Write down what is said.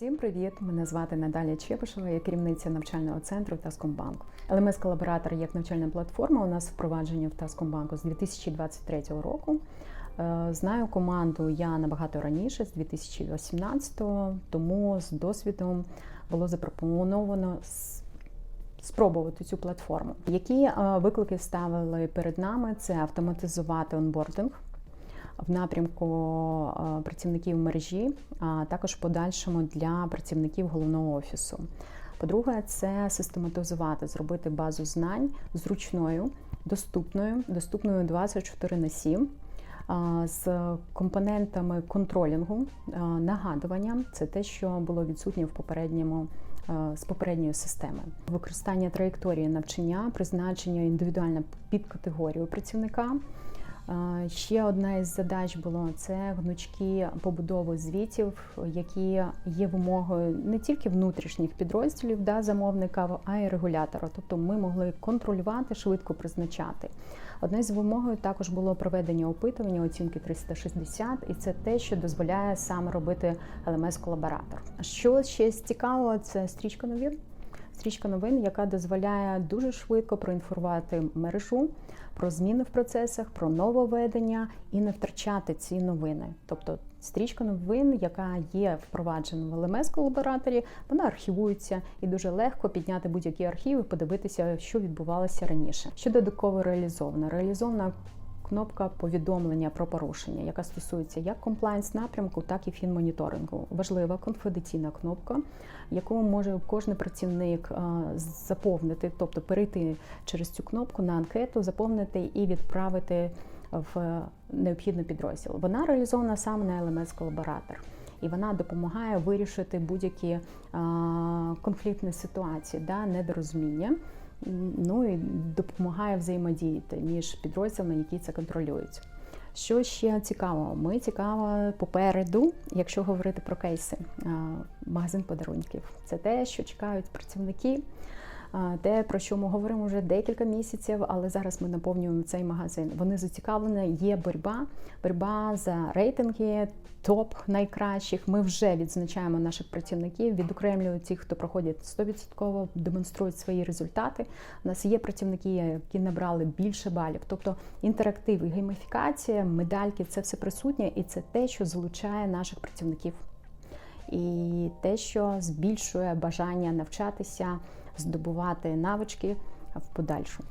Всім привіт! Мене звати Наталія Чепишева, я керівниця навчального центру Таскомбанку. LMS колаборатор як навчальна платформа у нас впровадження в Таскомбанку з 2023 року. Е, Знаю команду я набагато раніше, з 2018-го, тому з досвідом було запропоновано спробувати цю платформу. Які е, виклики ставили перед нами? Це автоматизувати онбординг в напрямку е, працівників мережі, а також в подальшому для працівників головного офісу. По-друге, це систематизувати, зробити базу знань зручною, доступною, доступною 24 на 7, з компонентами контролінгу, нагадування. Це те, що було відсутнє в попередньому е, з попередньої системи. Використання траєкторії навчання, призначення індивідуально під категорію працівника. Ще одна із задач було це гнучкі побудови звітів, які є вимогою не тільки внутрішніх підрозділів да, замовника, а й регулятора. Тобто ми могли контролювати, швидко призначати. Одне з вимогою також було проведення опитування оцінки 360, і це те, що дозволяє саме робити LMS-колаборатор. Що ще з цікавого, це стрічка новин. Стрічка новин, яка дозволяє дуже швидко проінформувати мережу про зміни в процесах, про нововведення і не втрачати ці новини. Тобто стрічка новин, яка є впроваджена в LMS колабораторі, вона архівується і дуже легко підняти будь-які архіви, подивитися, що відбувалося раніше. Що додатково реалізовано? Реалізована кнопка повідомлення про порушення, яка стосується як комплайнс напрямку, так і фінмоніторингу. Важлива конфіденційна кнопка, яку може кожен працівник е, заповнити, тобто перейти через цю кнопку на анкету, заповнити і відправити в необхідний підрозділ. Вона реалізована саме на LMS колаборатор. І вона допомагає вирішити будь-які е, конфліктні ситуації, да, недорозуміння. Ну і допомагає взаємодіяти між підрозділами, які це контролюють. Що ще цікаво? Ми цікаво попереду, якщо говорити про кейси, магазин подарунків. Це те, що чекають працівники, те, про що ми говоримо вже декілька місяців, але зараз ми наповнюємо цей магазин. Вони зацікавлені, є боротьба, боротьба за рейтинги, топ найкращих. Ми вже відзначаємо наших працівників, відокремлюємо тих, хто проходить 100%, демонструють свої результати. У нас є працівники, які набрали більше балів. Тобто інтерактив і гейміфікація, медальки це все присутнє, і це те, що залучає наших працівників. І те, що збільшує бажання навчатися, здобувати навички в подальшому.